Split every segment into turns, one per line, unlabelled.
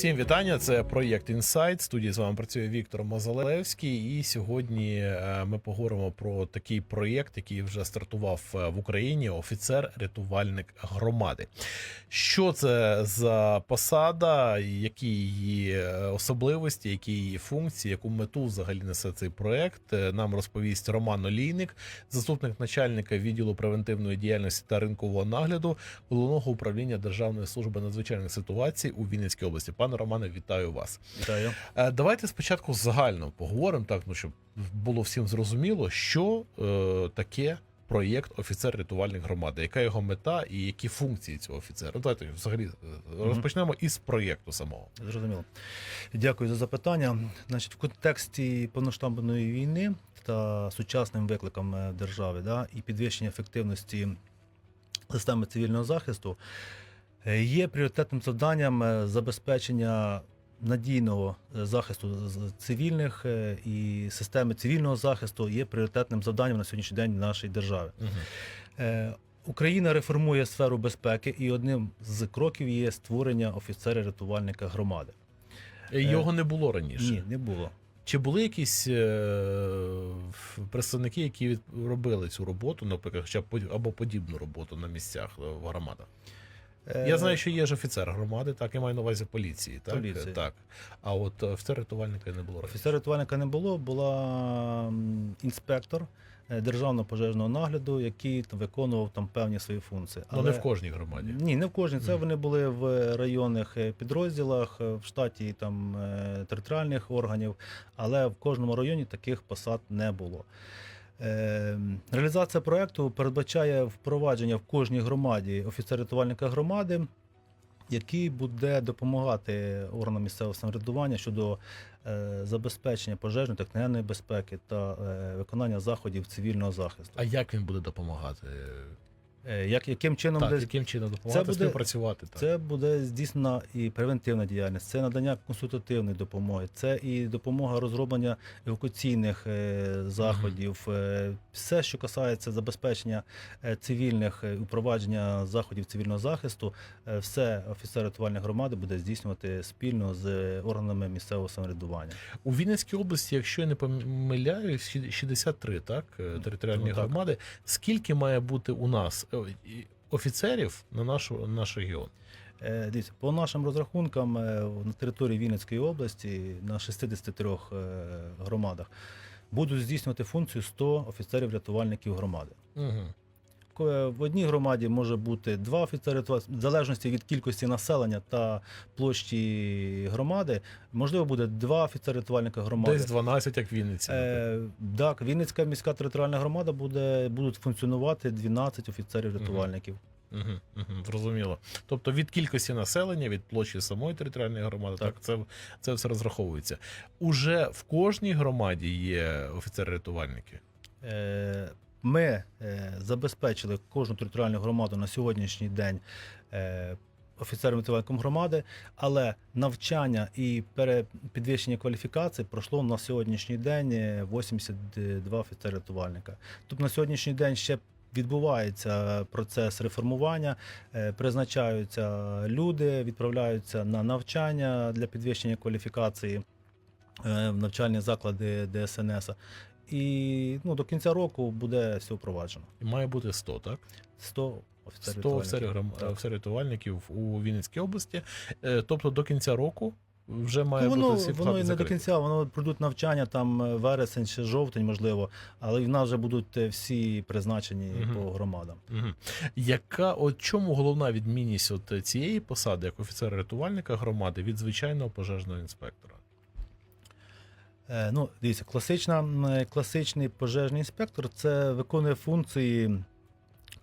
Всім вітання. Це проєкт Інсайт. Студії з вами працює Віктор Мозалевський. І сьогодні е, ми поговоримо про такий проєкт, який вже стартував е, в Україні. Офіцер-рятувальник громади. Що це за посада, які її е, особливості, які її функції, яку мету взагалі несе цей проєкт, нам розповість Роман Олійник, заступник начальника відділу превентивної діяльності та ринкового нагляду головного управління Державної служби надзвичайних ситуацій у Вінницькій області. Пане Романе, вітаю вас.
Вітаю.
Е, Давайте спочатку загально поговоримо, так ну щоб було всім зрозуміло, що е, таке проєкт офіцер-рятувальник громади, яка його мета і які функції цього офіцера. Ну, Давайте взагалі е, розпочнемо із проєкту самого.
Зрозуміло. Дякую за запитання. Значить, в контексті повноштабної війни та сучасним викликам е, держави да, і підвищення ефективності системи цивільного захисту є пріоритетним завданням е, забезпечення надійного е, захисту цивільних е, і системи цивільного захисту є пріоритетним завданням на сьогоднішній день нашої держави. Е, Україна реформує сферу безпеки, і одним з кроків є створення офіцера-рятувальника громади.
Е, Його не було раніше.
Ні, не було.
Чи були якісь е, представники, які робили цю роботу, наприклад, або подібну роботу на місцях е, в громадах? Я
Е,
знаю, що є ж офіцер громади, так я маю на увазі поліції. Так,
Поліції.
так. А от офіцер рятувальника не було раніше.
Офіцера-рятувальника не було, була інспектор е, державного пожежного нагляду, який там виконував там певні свої функції.
Ну не в кожній громаді.
Ні, не в кожній. Це
Мгм.
вони були в районних е, підрозділах, в штаті там територіальних органів, але в кожному районі таких посад не було. Е, Реалізація проекту передбачає впровадження в кожній громаді офіцер-рятувальника громади, який буде допомагати органам місцевого самоврядування щодо е, забезпечення пожежної та техногенної безпеки та е, виконання заходів цивільного захисту.
А як він буде допомагати?
Е, Як, яким чином
Так,
буде
яким чином допомагати
буде-
співпрацювати? Так.
Це буде здійснена і превентивна діяльність, це надання консультативної допомоги, це і допомога розроблення евакуаційних е, заходів, е, все, що касається забезпечення цивільних впровадження заходів цивільного захисту, е, все офіцер рятувальної громади буде здійснювати спільно з органами місцевого самоврядування.
У Вінницькій області, якщо я не помиляюсь, щі- 63, так, територіальні
Ну, так.
громади. Скільки має бути у нас офіцерів на нашу, наш регіон?
Е, Дивіться, по нашим розрахункам е, на території Вінницької області на 63 е, громадах будуть здійснювати функцію 100 офіцерів-рятувальників громади.
Угу.
В одній громаді може бути два офіцери, в залежності від кількості населення та площі громади, можливо, буде два офіцери-рятувальника громади.
Десь 12, як в Вінниці.
Е, так, Вінницька міська територіальна громада буде будуть функціонувати 12 офіцерів-рятувальників.
Угу, угу, зрозуміло. Тобто від кількості населення, від площі самої територіальної громади, так,
Так.
це, це все розраховується. Уже в кожній громаді є офіцери-рятувальники.
Е, Ми е, забезпечили кожну територіальну громаду на сьогоднішній день е, офіцером громади, але навчання і підвищення кваліфікації пройшло на сьогоднішній день е, 82 офіцери рятувальника. Тобто на сьогоднішній день ще відбувається процес реформування, е, призначаються люди, відправляються на навчання для підвищення кваліфікації е, в навчальні заклади ДСНС. І ну, до кінця року буде все впроваджено.
І має бути 100, так?
100 офіцерів.
100 офіцерів гром-
Так.
офіцерів-рятувальників у Вінницькій області. Е, Тобто до кінця року вже має
Ну, воно
бути всі
воно і не до кінця, воно пройдуть навчання там е, вересень чи жовтень, можливо, але в нас вже будуть е, всі призначені
Мгм.
по громадам.
Мгм. Яка от чому головна відмінність от цієї посади як офіцера-рятувальника громади від звичайного пожежного інспектора?
Е, ну, дивіться, класична, класичний пожежний інспектор це виконує функції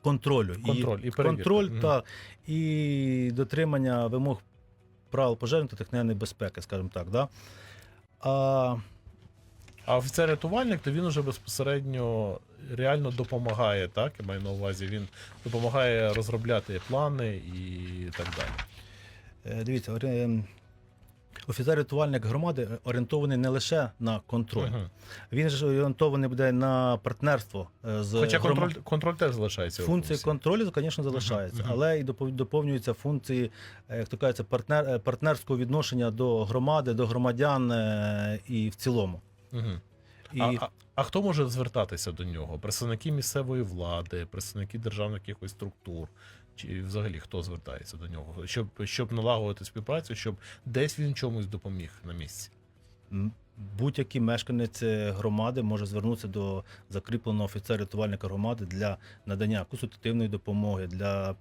контролю.
Контроль і перевірка.
контроль
Мгм.
та і дотримання вимог правил пожежної та техногенної безпеки, скажімо так. Да? А
А офіцер-рятувальник, то він уже безпосередньо реально допомагає, так? Я маю на увазі, він допомагає розробляти плани і так далі.
Е, Дивіться, Офіцер-рятувальник громади орієнтований не лише на контроль,
Мгм.
він ж орієнтований буде на партнерство е, з
Хоча
грома-
контроль, контроль теж залишається.
Функції контролю, звісно, залишаються,
мгм.
але і допов- доповнюються функції, е, як то кажеться, партнер, е, партнерського відношення до громади, до громадян е, і в цілому.
Мгм.
І
А, а, а хто може звертатися до нього? Представники місцевої влади, представники державних якихось структур, чи взагалі хто звертається до нього, щоб, щоб налагодити співпрацю, щоб десь він чомусь допоміг на місці.
будь-який мешканець е, громади може звернутися до закріпленого офіцера-рятувальника громади для надання консультативної допомоги, для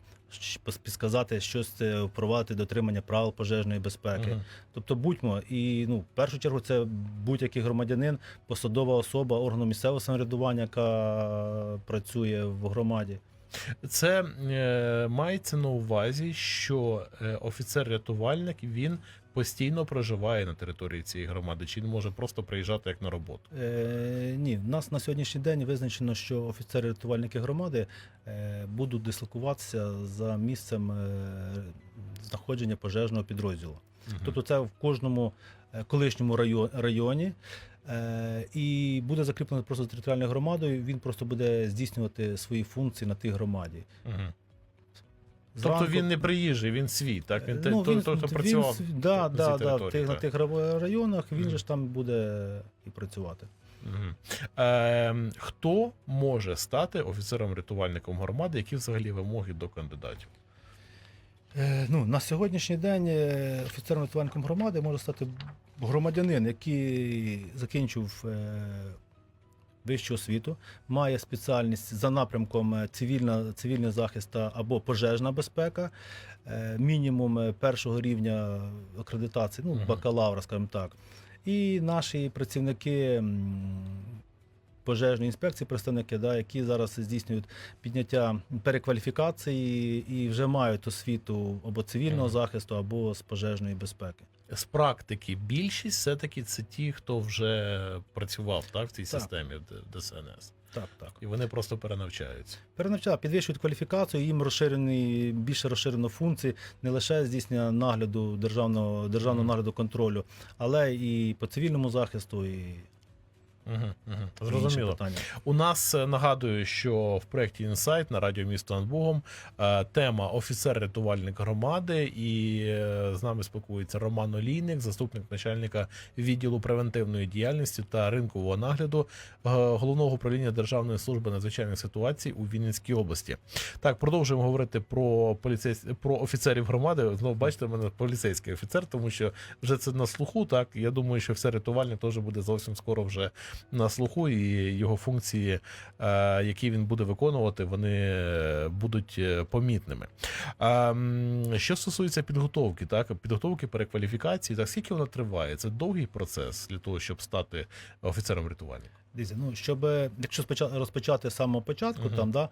підсказати щось е, впровадити дотримання правил пожежної безпеки.
Мгм.
Тобто будьмо і ну в першу чергу це будь-який громадянин, посадова особа органу місцевого самоврядування, яка працює в громаді.
Це е, мається на увазі, що е, офіцер-рятувальник він постійно проживає на території цієї громади, чи він може просто приїжджати як на роботу.
Е, ні, в нас на сьогоднішній день визначено, що офіцери-рятувальники громади е, будуть дислокуватися за місцем е, знаходження пожежного підрозділу.
Мгм.
Тобто це в кожному е, колишньому райо- районі. Е, і буде закріплено просто за територіальною громадою. Він просто буде здійснювати свої функції на тій громаді.
Мгм.
Зранку-
Тобто він не приїжджий, він свій, так? Він,
ну,
той, хто працював.
да,
на
да, да, тих, на тих районах він же ж там буде і працювати.
Мгм. Е, хто може стати офіцером-рятувальником громади? Які взагалі вимоги до кандидатів?
Е, Ну, на сьогоднішній день е, офіцером рятувальником громади може стати громадянин, який закінчив е, вищу освіту, має спеціальність за напрямком е, цивільна, цивільний захист або пожежна безпека, е, мінімум першого рівня акредитації, ну, бакалавра, скажімо так. І наші працівники пожежної інспекції, представники, да, які зараз здійснюють підняття перекваліфікації і вже мають освіту або цивільного захисту, або з пожежної безпеки.
З практики більшість все-таки це ті, хто вже працював так, в цій
Так.
системі ДСНС.
Так, так.
І вони просто перенавчаються.
Перенавчаються, підвищують кваліфікацію, їм розширені, більше розширено функції не лише здійснення нагляду державного державного
Мгм.
нагляду контролю, але і по цивільному захисту, і
Угу, угу. Зрозуміло.
питання.
У нас е, нагадую, що в проєкті Інсайт на радіо місто над Богом е, тема офіцер-рятувальник громади, і е, з нами спілкується Роман Олійник, заступник начальника відділу превентивної діяльності та ринкового нагляду головного управління Державної служби надзвичайних ситуацій у Вінницькій області. Так, продовжуємо говорити про поліцейсь... про офіцерів громади. Знову бачите, в мене поліцейський офіцер, тому що вже це на слуху. Так я думаю, що все рятувальник теж буде зовсім скоро вже на слуху, і його функції, е, які він буде виконувати, вони е, будуть е, помітними. Що стосується підготовки, так підготовки перекваліфікації, так скільки вона триває? Це довгий процес для того, щоб стати офіцером рятувальника.
Дивіться, ну щоб якщо розпочати з самого початку,
Мгм.
там да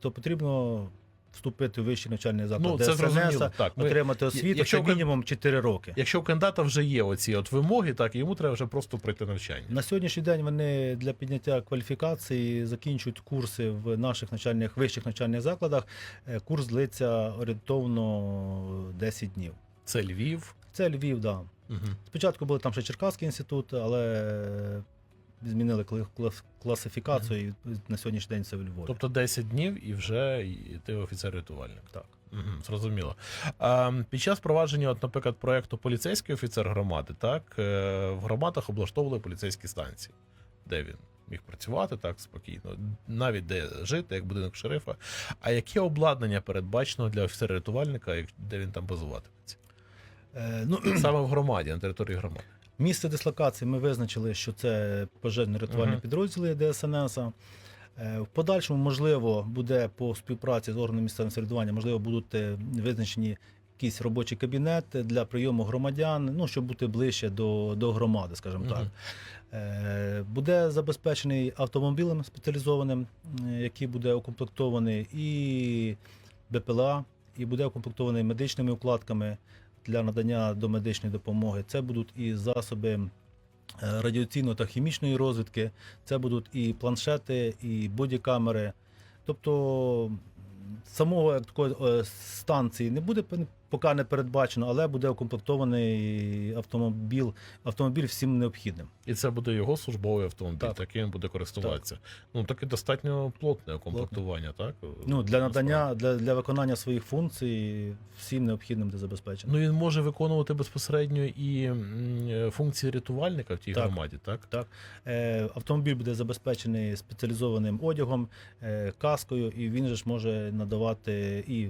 то потрібно вступити в вищий навчальний заклад
Ну, це
ДСНС.
Так, ми-
отримати освіту,
якщо
це мінімум 4 роки.
Якщо у кандидата вже є оці от вимоги, так йому треба вже просто пройти навчання.
На сьогоднішній день вони для підняття кваліфікації закінчують курси в наших навчальних вищих навчальних закладах. Е, Курс длиться орієнтовно 10 днів.
Це Львів.
Це Львів, да.
Угу.
Спочатку був там ще Черкаський інститут, але змінили класифікацію, і на сьогоднішній день це в Львові.
Тобто 10 днів і вже ти офіцер-рятувальник.
Так.
Угу, зрозуміло. А, під час провадження, от, наприклад, проекту поліцейський офіцер громади, так е, в громадах облаштовували поліцейські станції, де він міг працювати так спокійно, навіть де жити, як будинок шерифа. А яке обладнання передбачено для офіцера-рятувальника, де він там базуватиметься?
Е, ну,
Саме в громаді, на території громади.
Місце дислокації ми визначили, що це пожежно-рятувальні
Мгм.
підрозділи ДСНС. Е, В подальшому, можливо, буде по співпраці з органами місцевого самоврядування, можливо, будуть е, визначені якісь робочі кабінети для прийому громадян, ну, щоб бути ближче до, до громади, скажімо так.
Мгм.
Е, Буде забезпечений автомобілем спеціалізованим, який буде укомплектований і БПЛА, і буде укомплектований медичними укладками для надання домедичної допомоги. Це будуть і засоби е, радіаційної та хімічної розвідки, це будуть і планшети, і бодікамери. Тобто самого такої е, станції не буде, поки не передбачено, але буде укомплектований автомобіль, автомобіль всім необхідним.
І це буде його службовий автомобіль,
Так.
так. він буде користуватися. Ну таке достатньо плотне комплектування, так?
Ну, для надання, для, для виконання своїх функцій всім необхідним де забезпечено.
Ну він може виконувати безпосередньо і е, функції рятувальника в тій
Так.
громаді, так?
Е, автомобіль буде забезпечений спеціалізованим одягом, е, каскою, і він же ж може надавати і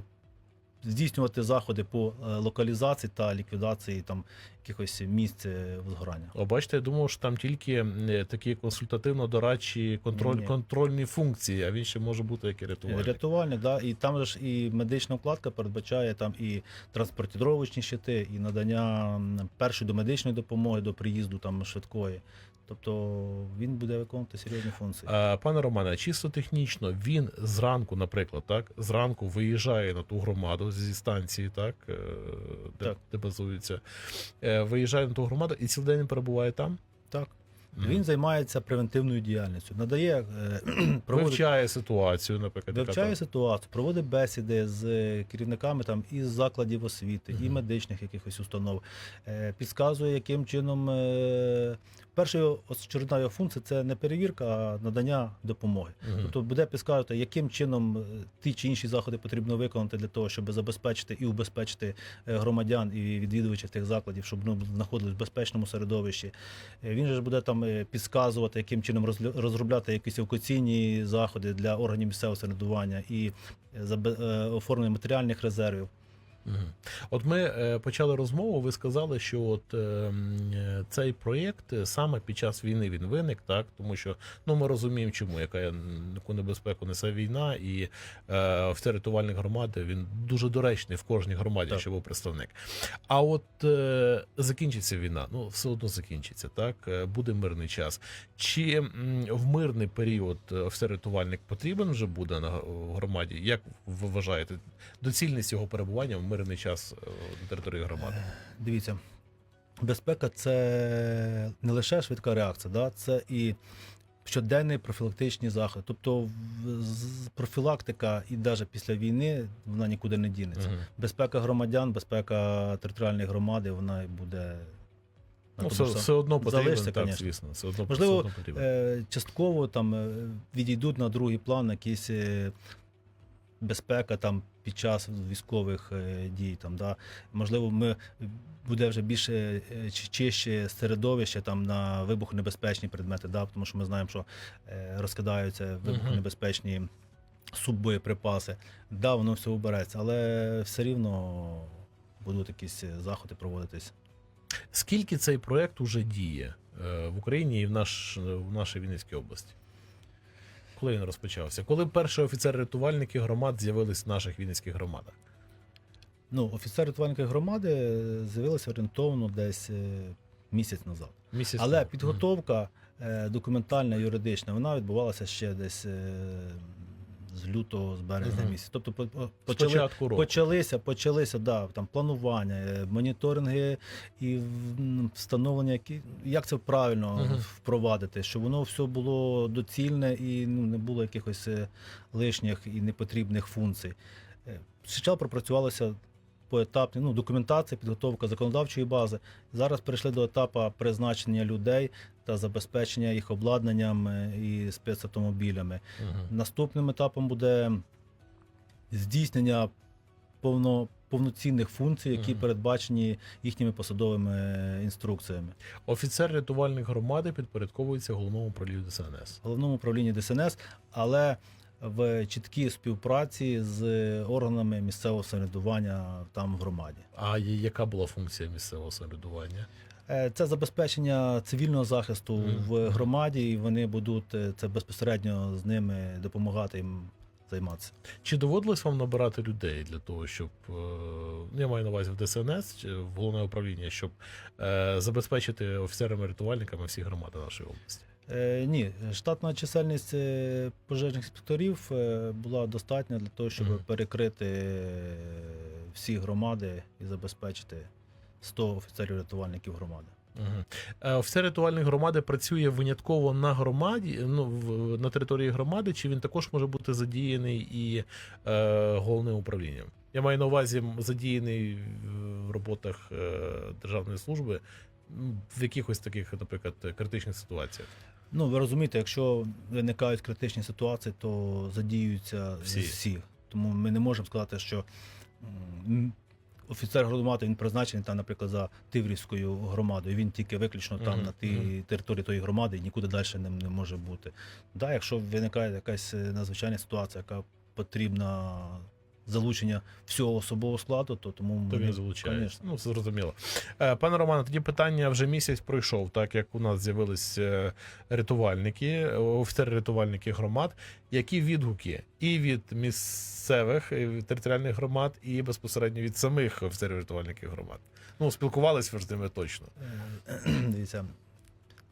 здійснювати заходи по е, локалізації та ліквідації там якихось місць е, згорання.
О, бачите, я думав, що там тільки такі консультативно-дорадчі контроль,
Ні.
контрольні функції, а він ще може бути як і рятувальник.
Рятувальник, да, і там же ж і медична вкладка передбачає там і транспортіровочні щити, і надання першої домедичної допомоги до приїзду там швидкої. Тобто він буде виконувати серйозні функції.
А, Пане Романе, чисто технічно, він зранку, наприклад, так, зранку виїжджає на ту громаду зі станції, так, е, де,
Так.
де базується, е, виїжджає на ту громаду і цілий день перебуває там.
Так. Він займається превентивною діяльністю, надає е, проводить
вивчає ситуацію, наприклад.
Вивчає
там.
ситуацію, проводить бесіди з керівниками там із закладів освіти, і медичних якихось установ, е, підказує, яким чином е, перша очередна його функція це не перевірка, а надання допомоги.
Мгм.
Тобто буде підказувати, яким чином ті чи інші заходи потрібно виконати для того, щоб забезпечити і убезпечити громадян і відвідувачів тих закладів, щоб ну, знаходились в безпечному середовищі. Він же буде там е, підказувати, яким чином розробляти якісь евакуаційні заходи для органів місцевого самоврядування і е, е, оформлення матеріальних резервів.
От ми е, почали розмову. Ви сказали, що от е, е, цей проєкт саме під час війни він виник, так тому що ну ми розуміємо, чому яка яку небезпеку несе війна, і е, офіцер рятувальних громади він дуже доречний в кожній громаді,
Так.
що був представник. А от е, закінчиться війна, ну все одно закінчиться, так буде мирний час. Чи в мирний період офіцер-рятувальник потрібен вже буде на громаді? Як ви вважаєте доцільність його перебування в мирний час е, на території громади?
Дивіться, безпека це не лише швидка реакція, да? це і щоденний профілактичні заходи. Тобто профілактика і навіть після війни вона нікуди не дінеться.
Мгм.
Безпека громадян, безпека територіальної громади, вона буде.
Ну,
тому
все, одно
залишиться,
так,
конечно.
звісно. Все одно,
Можливо,
все одно потрібен.
Е, частково там е, відійдуть на другий план якісь е, безпека там під час військових е, дій. Там, да. Можливо, ми буде вже більше е, чище середовище там на вибухонебезпечні предмети, да, тому що ми знаємо, що е, розкидаються вибухонебезпечні суббоєприпаси. Да, воно все убереться, але все рівно будуть якісь заходи проводитись.
Скільки цей проект уже діє в Україні і в, наш, в нашій Вінницькій області? Коли він розпочався? Коли перші офіцери-рятувальники громад з'явились в наших Вінницьких громадах?
Ну, офіцер рятувальники громади з'явилися орієнтовно десь е, місяць назад.
Місяць
Але підготовка е, документальна, юридична, вона відбувалася ще десь е, з лютого, з березня місяця. Тобто по- по- почали,
початку року.
почалися, почалися да, там, планування, е, моніторинги і встановлення, які, як це правильно
Мгм.
впровадити, щоб воно все було доцільне і ну, не було якихось е, лишніх і непотрібних функцій. Е, Спочатку пропрацювалося поетапні ну, документація, підготовка законодавчої бази. Зараз перейшли до етапу призначення людей та забезпечення їх обладнанням е, і спецавтомобілями.
Мгм.
Наступним етапом буде здійснення повно, повноцінних функцій, які передбачені їхніми посадовими е, інструкціями.
Офіцер рятувальних громади підпорядковується головному управлінню ДСНС.
Головному управлінні ДСНС, але в чіткій співпраці з органами місцевого самоврядування там в громаді.
А яка була функція місцевого самоврядування?
Е, Це забезпечення цивільного захисту
Мгм.
в громаді, і вони будуть е, це безпосередньо з ними допомагати їм займатися.
Чи доводилось вам набирати людей для того, щоб е, ну, я маю на увазі в ДСНС в головне управління, щоб забезпечити офіцерами-рятувальниками всі громади нашої області?
Е, ні, штатна чисельність е, пожежних інспекторів е, була достатня для того, щоб перекрити всі громади і забезпечити 100 офіцерів рятувальників громади.
Угу. Офіцер рятувальної громади працює винятково на громаді, ну в на території громади, чи він також може бути задіяний і е, головним управлінням? Я маю на увазі задіяний в роботах е, державної служби в якихось таких, наприклад, критичних ситуаціях.
Ну, ви розумієте, якщо виникають критичні ситуації, то задіюються
Всі.
всі. Тому ми не можемо сказати, що офіцер громади він призначений там, наприклад, за Тиврівською громадою. Він тільки виключно там
Мгм,
на тій
мгм.
території тої громади і нікуди далі не, не може бути. Да, якщо виникає якась е, надзвичайна ситуація, яка потрібна залучення всього особового складу, то тому
То він залучає. Ну, зрозуміло. Е, Пане Романе, тоді питання вже місяць пройшов, так як у нас з'явились е, рятувальники, е, офіцери-рятувальники громад. Які відгуки і від місцевих і від територіальних громад, і безпосередньо від самих офіцерів-рятувальників громад? Ну, спілкувалися ж з ними точно.
Е, Дивіться.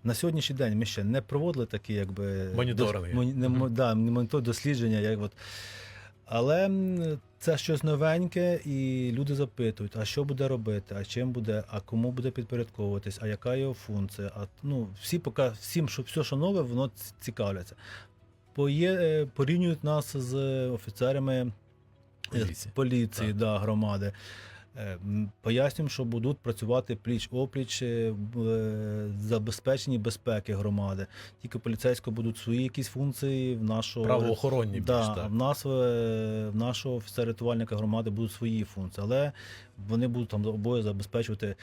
На сьогоднішній день ми ще не проводили такі, якби
Моніторинги.
дос- моні- не, мо- да, монітор дослідження, як от. Але це щось новеньке, і люди запитують, а що буде робити, а чим буде, а кому буде підпорядковуватись, а яка його функція. А ну, всі поки всім, що все, що нове, воно цікавляться. Поє, е, порівнюють нас з офіцерами е,
Поліції.
поліції да, громади. Е, Пояснюємо, що будуть працювати пліч опліч е, е, забезпеченні безпеки громади. Тільки поліцейського будуть свої якісь функції, в нашого
Правоохоронні більш, так.
в нас в нашого офіцера-рятувальника громади будуть свої функції, але вони будуть там обоє забезпечувати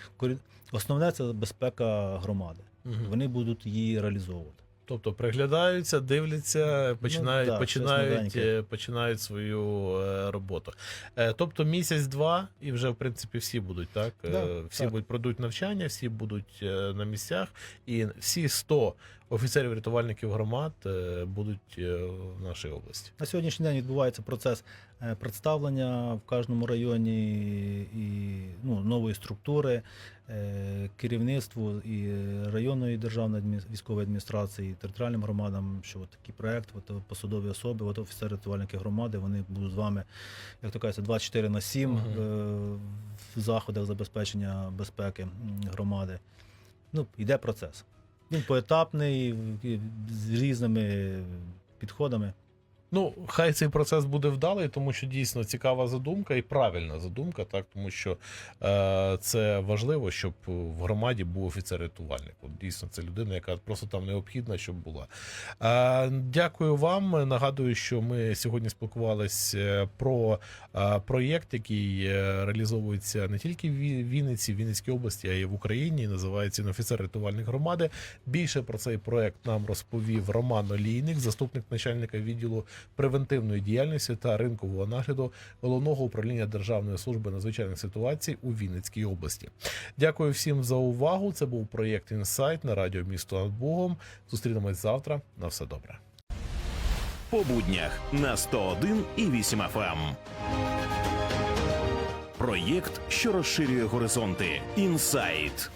Основне це безпека громади.
Мгм.
Вони будуть її реалізовувати.
Тобто приглядаються, дивляться, починають,
Ну, да,
починають, е, починають свою е, роботу. Е, Тобто місяць-два, і вже в принципі всі будуть так. Е,
Да,
всі
так.
будуть пройдуть навчання, всі будуть е, на місцях, і всі 100 офіцерів рятувальників громад е, будуть е, в нашій області.
На сьогоднішній день відбувається процес представлення в кожному районі і ну, нової структури, керівництву і районної державної адмі- військової адміністрації, і територіальним громадам, що от такий проект, от посадові особи, от офіцери рятувальники громади, вони будуть з вами, як то кажеться, 24 на 7
Мгм.
е, в заходах забезпечення безпеки громади. Ну, йде процес. Він поетапний, з різними підходами.
Ну, хай цей процес буде вдалий, тому що дійсно цікава задумка і правильна задумка, так тому що е, це важливо, щоб в громаді був офіцер-рятувальник. От Дійсно, це людина, яка просто там необхідна, щоб була. Е, дякую вам. Нагадую, що ми сьогодні спілкувалися про е, проєкт, який е, реалізовується не тільки в Ві- Вінниці, Вінницькій області, а й в Україні. Називається він офіцер рятувальник громади. Більше про цей проект нам розповів Роман Олійник, заступник начальника відділу превентивної діяльності та ринкового нагляду головного управління Державної служби надзвичайних ситуацій у Вінницькій області. Дякую всім за увагу. Це був проєкт Інсайт на радіо Місто над Богом. Зустрінемось завтра. На все добре.
По буднях на 101 і 8 FM. Проєкт, що розширює горизонти. Інсайт.